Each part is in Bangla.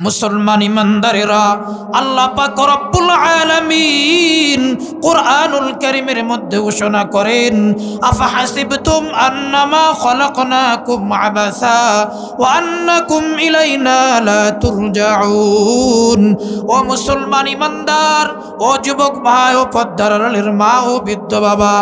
মুসলমান ইমানদারেরা, আল্লাহ পাক রব্বুল আলামিন কুরআনুল কারীমের মধ্যে ঘোষণা করেন আফা হাসিবতুম আন্নামা খলাকনাকুম আবাসা ওয়া আন্নাকুম ইলাইনা লা তুরজাউন। ও ও যুবক ও বাবা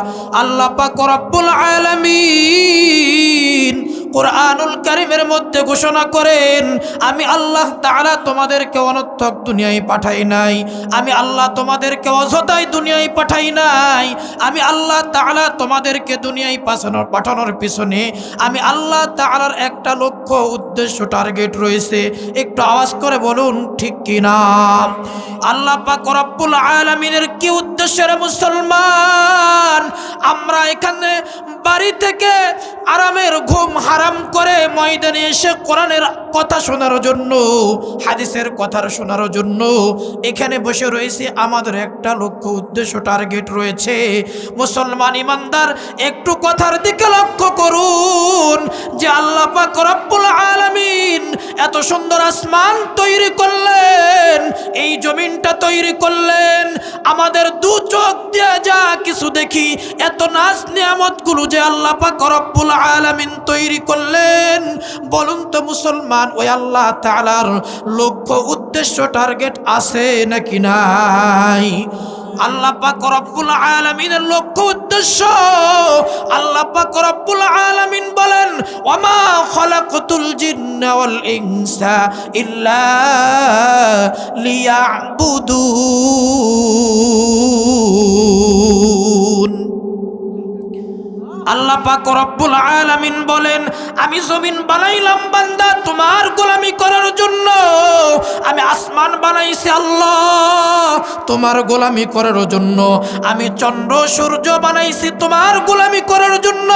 কোরআনুল কারিমের মধ্যে ঘোষণা করেন, আমি আল্লাহ তাআলা তোমাদেরকে অনর্থক দুনিয়ায় পাঠাই নাই, আমি আল্লাহ তোমাদেরকে অযথায় দুনিয়ায় পাঠাই নাই, আমি আল্লাহ তাআলা তোমাদেরকে দুনিয়ায় পাঠানোর পাঠানোর পিছনে আমি আল্লাহ তাআলার একটা লক্ষ্য, উদ্দেশ্য, টার্গেট রয়েছে। একটু আওয়াজ করে বলুন, ঠিক কি না আল্লাহ পাক রব্বুল আলামিনের কি উদ্দেশ্যের মুসলমান? আমরা এখানে বাড়ি থেকে আরামের ঘুম হারাম করে ময়দানে এসে কোরআনের কথা শোনার জন্য, হাদিসের কথার শোনার জন্য এখানে বসে রয়েছে। আমাদের একটা লক্ষ্য উদ্দেশ্য, টার্গেট রয়েছে, মুসলমান ইমানদার, একটু কথার দিকে লক্ষ্য করুন যে আল্লাহ পাক রব্বুল আলামিন এত সুন্দর আসমান তৈরি করলেন। এই জমিনটা তৈরি করলেন। আমাদের দু চোখ দিয়ে যা কিছু দেখি, এত নাচ নিয়ামতগুলো যে আল্লাহ পাক আলামিন তৈরি করলেন। বলুন তো মুসলমান, ওই আল্লাহ তাআলার লক্ষ্য, উদ্দেশ্য, টার্গেট আছে নাকি নাই? আল্লাহ পাক আলামিনের লক্ষ্য উদ্দেশ্য। আল্লাহ পাক রব্বুল আলামিন বলেন ওমা খলাকতুল জিন্না ওয়াল ইনসা ইল্লা পাক রব্বুল আলামিন বলেন, আমি জমিন বানাইলাম বান্দা, তোমার গোলামি করার জন্য। আমি আসমান বানাইছি আল্লাহ, তোমার গোলামি করার জন্য। আমি চন্দ্র, সূর্য বানাইছি, তোমার গোলামি করার জন্য।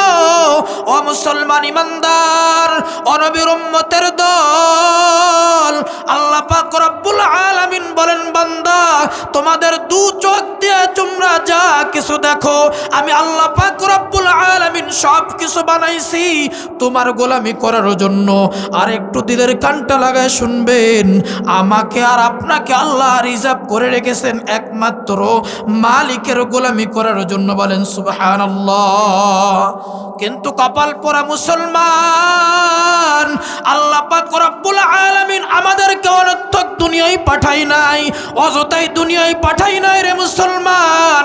ও মুসলমান ইমানদার অনবীর উম্মতের দল, আল্লাহ পাক রব্বুল আলামিন বলেন, বান্দা তোমাদের দু চোখ দিয়ে তোমরা যা কিছু দেখো, আমি আল্লাহ পাক আলামিন সব কিছু বানাইছি তোমার গোলামি করার জন্য। আর একটু দিলের কানটা লাগায় শুনবেন, আমাকে আর আপনাকে আল্লাহ রিজার্ভ করে রেখেছেন একমাত্র মালিকের গোলামি করার জন্য বলেন সুবহানাল্লাহ। কিন্তু কপাল পরা মুসলমান, আল্লাহ পাক আলামিন আমাদেরকে অনর্থক দুনিয়ায় পাঠাই নাই, অযথাই দুনিয়ায় পাঠাই নাই রে মুসলমান।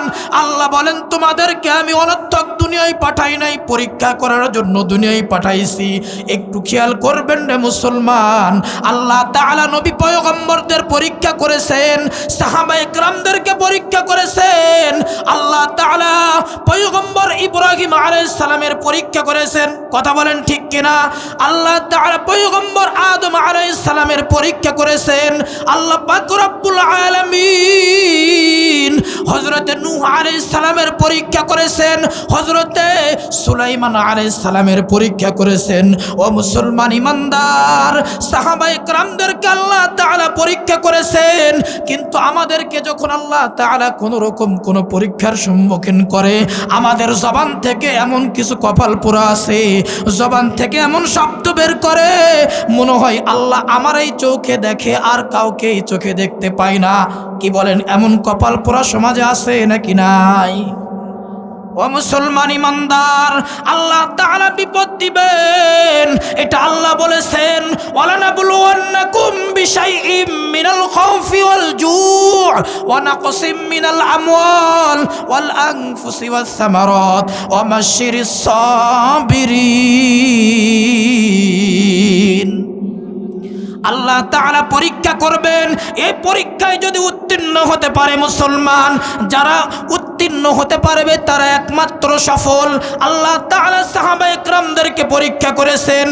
আল্লাহ বলেন, তোমাদেরকে আমি অনর্থক দুনিয়ায় পাঠাই নাই, পরীক্ষা করার জন্য দুনিয়ায় পাঠাইছি। একটু খেয়াল করবেন রে মুসলমান, আল্লাহ তাআলা নবী পয়গম্বরদের পরীক্ষা করেছেন, সাহাবা একরামদেরকে পরীক্ষা করেছেন, আল্লাহ তাআলা পয়গম্বর ইব্রাহিম সালামের পরীক্ষা করেছেন। কথা বলেন ঠিক কিনা? আল্লাহ তাআলা পয়গম্বর আদম সালামের পরীক্ষা করেছেন, আল্লাহ পাক রব্বুল হজরতে নু আলাই সালামের পরীক্ষা করেছেন হজরতে সুলাইমান আলাই সালামের পরীক্ষা করেছেন। ও মুসলমান ইমানদার সাহাবাই ক্রামদেরকে আল্লাহ তালা পরীক্ষা করেছেন, কিন্তু আমাদেরকে যখন আল্লাহ তালা কোনো রকম কোনো পরীক্ষার সম্মুখীন করে, আমাদের জবান থেকে এমন কিছু কপাল পোড়া আছে, জবান থেকে এমন শব্দ বের করে, মনে হয় আল্লাহ আমার এই চোখে দেখে, আর কাউকে এই চোখে দেখতে পায় না। কি বলেন, এমন কপাল পোড়া সমাজে আছে নাকি নাই? ও মুসলমান ইমানদার, আল্লাহ তাআলা বিপদ দিবেন। এটা আল্লাহ বলেছেন, ওয়ালানাবলুওয়ান্নাকুম বিশাইইম মিনাল খাউফি ওয়াল জু' ওয়া নাকসিম মিনাল আমওয়াল ওয়াল আনফুসি ওয়াস সামারাত ওয়া বাশশিরিস সাবিরিন। আল্লাহ তাআলা পরীক্ষা করবেন এই পরীক্ষায় যদি উত্তীর্ণ হতে পারে মুসলমান। যারা উত্তীর্ণ হতে পারবে, তারা একমাত্র সফল। আল্লাহ তাআলা সাহাবা একরামদেরকে পরীক্ষা করেছেন,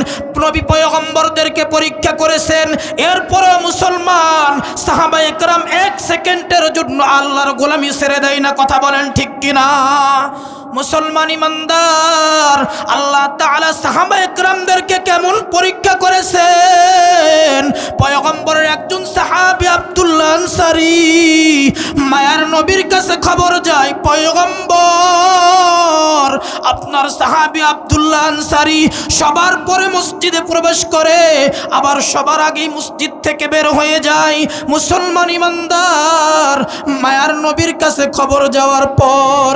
নবী পয়গম্বরদেরকে পরীক্ষা করেছেন। এরপরে মুসলমান সাহাবা একরাম এক সেকেন্ডের জন্য আল্লাহর গোলামি ছেড়ে দেয় না, কথা বলেন ঠিক কিনা? মুসলমান ইমানদার, আল্লাহ তাআলা সাহাবা একরামদেরকে কেমন পরীক্ষা করেছেন? পয়গম্বরের একজন সাহাবী আব্দুল্লাহ আনসারি, মায়ার নবীর কাছে খবর যায়, পয়গম্বর, আপনার সাহাবি আব্দুল্লাহ আনসারি সবার পরে মসজিদে প্রবেশ করে, আবার সবার আগেই মসজিদ থেকে বের হয়ে যায়। মুসলমান ইমানদার, মায়ার নবীর কাছে খবর যাওয়ার পর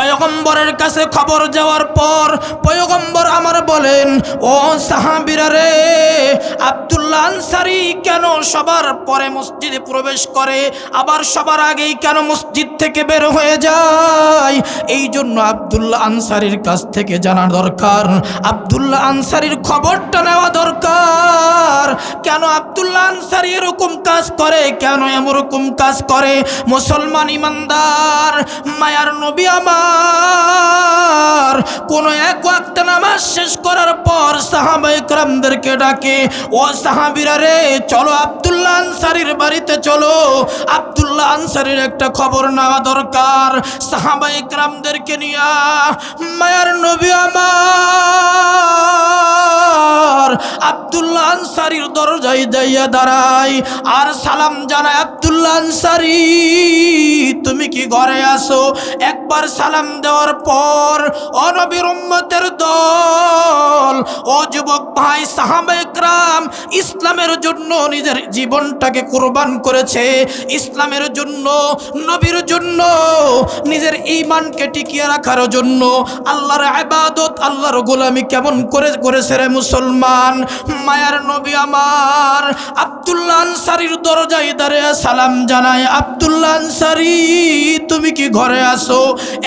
পয়গম্বরের কাছে খবর যাওয়ার পর পয়গম্বর আমার বলেন, ও সাহাবিরা রে, আব্দুল্লাহ আনসারি কেন সবার পরে মসজিদে প্রবেশ করে? আবার সবার আগেই কেন মসজিদ থেকে বের হয়ে যায়? এই জন্য আব্দুল্লাহ আনসারির কাছ থেকে জানা দরকার। আব্দুল্লাহ আনসারির খবরটা নেওয়া দরকার। কেন আব্দুল্লাহ আনসারি এরকম কাজ করে? কেন এরকম কাজ করে? মুসলমান ইমানদার, মায়ার নবী আমার। কোন এক ওয়াক্ত পর সাহাবা ইকরামদেরকে ডাকে, ও সাহাবিরা রে, চলো আব্দুল্লাহ আনসারির বাড়িতে চলো। আব্দুল্লাহ আনসারির একটা খবর নেওয়া দরকার। সাহাবা ইকরামদেরকে নিয়া, মায়ার নবী আমার। আব্দুল্লাহ আনসারির দরজায় দাইয়া দাঁড়াই আর সালাম জানায় আব্দুল্লাহ আনসারি, তুমি কি ঘরে আসো একবার সালাম দেওয়ার পর অনবীর উম্মতের দল, ও যুবক ভাই সাহাবা একরাম ইসলামের জন্য নিজের জীবনটাকে কোরবান করেছে। ইসলামের জন্য, নবীর জন্য, নিজের ঈমানকে টিকিয়ে রাখার জন্য আল্লাহর ইবাদত, আল্লাহর গোলামি কেমন করে করেছে রে মুসলমান? মায়ার নবী আমার আব্দুল্লাহ আনসারির দরজায় দাঁড়িয়ে সালাম জানায়, আব্দুল্লাহ আনসারি, তুমি কি ঘরে আসো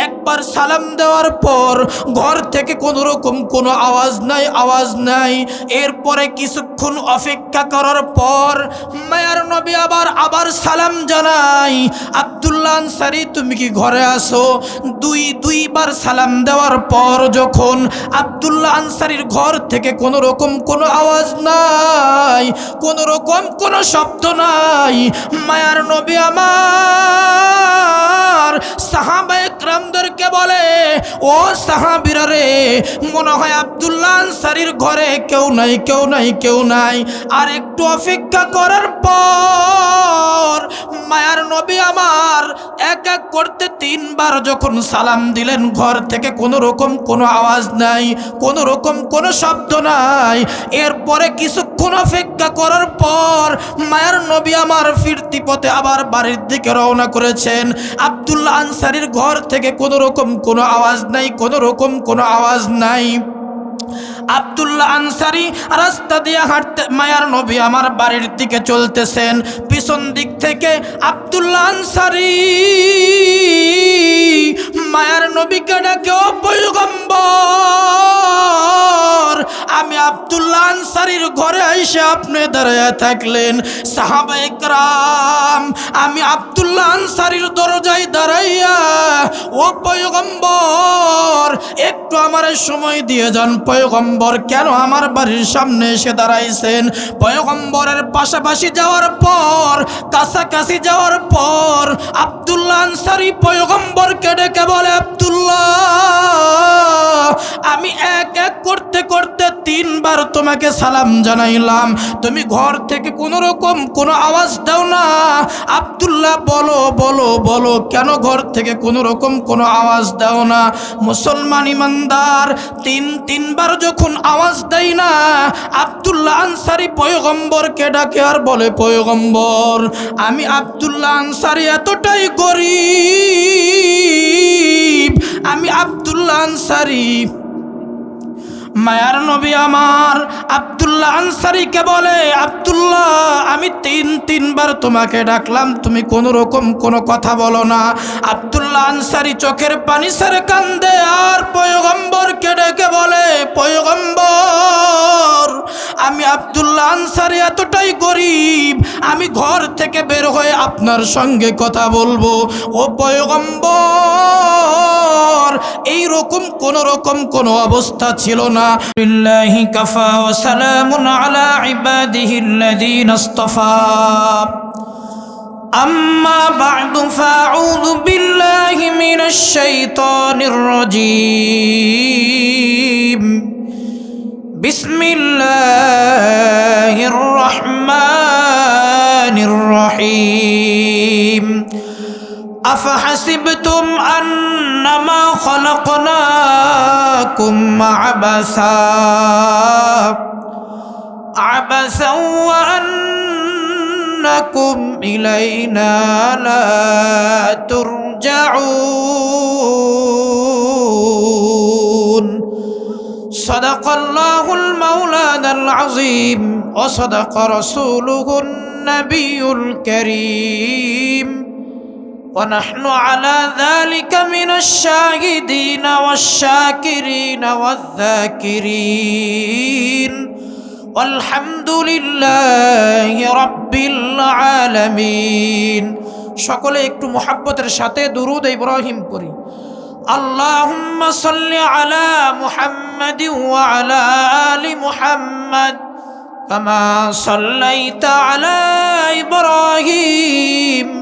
একবার সালাম দেওয়ার পর ঘর থেকে কোনো রকম কোনো আওয়াজ নাই আওয়াজ নাই। এরপরে কিছুক্ষণ অপেক্ষা করার পর মায়ার নবী আবার আবার সালাম জানাই আব্দুল্লাহ আনসারি, তুমি কি ঘরে আসো দুই, দুইবার সালাম দেওয়ার পর যখন আব্দুল্লাহ আনসারির ঘর থেকে কোনো রকম কোনো আওয়াজ নাই, কোনো রকম কোনো শব্দ নাই, মায়ার নবী আমার ও সাহাবিরা রে মনে হয় আব্দুল্লাহ আনসারির ঘরে কেউ নাই কেউ নাই কেউ নাই। আর একটু অপেক্ষা করার পর মায়ার নবী আমার এক এক করতে তিনবার যখন সালাম দিলেন, ঘর থেকে কোনো রকম কোনো আওয়াজ নাই, কোনো রকম কোনো শব্দ নাই। এরপরে কিছুক্ষণ অপেক্ষা করার পর মায়ার নবী আমার ফিরতি পথে আবার বাড়ির দিকে রওনা করেছেন। আব্দুল্লাহ আনসারির ঘর থেকে কোনো রকম কোনো আওয়াজ নাই, কোনো রকম কোনো আওয়াজ নাই। আবদুল্লা আনসারি রাস্তা দিয়ে হাঁটতে, মায়ার নবী আমার বাড়ির দিকে চলতেছেন। পিছন দিক থেকে আবদুল্লা আনসারি। মায়ার নবীকে ডাকে, ও পয়গম্বর, আমি আব্দুল্লাহ আনসারির ঘরে এসে আপনি দাঁড়ায় থাকলেন। সাহাবা একরাম, আমি আব্দুল্লাহ আনসারির দরজায় দাঁড়াইয়া, ও পয়গম্বর, একটু আমার সময় দিয়ে যান। পয়গম্বর, কেন আমার বাড়ির সামনে এসে দাঁড়াইছেন? পয়গম্বরের পাশাপাশি যাওয়ার পর, কাছাকাছি যাওয়ার পর, আব্দুল্লাহ আনসারি পয়গম্বরকে ডেকে বলে আব্দুল্লাহ, আমি এক এক করতে করতে তিনবার তোমাকে সালাম জানাইলাম। তুমি ঘর থেকে কোনো রকম কোনো আওয়াজ দাও না। আব্দুল্লাহ, বলো বলো বলো, কেন ঘর থেকে কোনো রকম কোনো আওয়াজ দাও না? মুসলমান ইমানদার, তিন, তিনবার যখন আওয়াজ দেয় না, আব্দুল্লাহ আনসারি পয়গম্বরকে ডাকে আর বলে, পয়গম্বর, আমি আব্দুল্লাহ আনসারি এতটাই গরিব আনসারি। মায়ার নবী আমার আব্দুল্লাহ আনসারিকে বলে, আব্দুল্লাহ, আমি তিন, তিনবার তোমাকে ডাকলাম, তুমি কোনো রকম কোনো কথা বলো না। আব্দুল্লাহ আনসারি চোখের পানি সারে কান্দে, আর পয়গম্বরকে ডেকে বলে, পয়গম্বর, আমি আব্দুল্লাহ আনসারি এতটাই গরিব, আমি ঘর থেকে বের হয়ে আপনার সঙ্গে কথা বলব। ও পয়গম্বর পর এই রকম কোন রকম কোন অবস্থা ছিল না। বিল্লাহি কাফা ওয়া সালামুন আলা ইবাদিহি আল্লাযীনা ইসতাফা আম্মা বা'দু, ফাউযু বিল্লাহি মিনাশ শাইতানির রাজীম। বিসমিল্লাহির রহমানির রহিম। أفحسبتم أنما خلقناكم عبثا؟ عبثا وأنكم إلينا لا ترجعون. صدق الله المولانا العظيم وصدق رسوله النبي الكريم. ونحن على ذلك من الشاهدين والشاكرين والذاكرين والحمد لله رب العالمين সকলে একটু মোহাব্বতের সাথে দুরুদ ইব্রাহিম করি اللهم صل على محمد وعلى آل محمد كما صليت على إبراهيم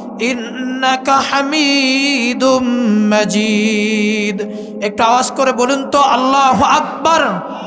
ইন্নাকা হামিদুম আওয়াজ করে বলুন তো আল্লাহ আকবর।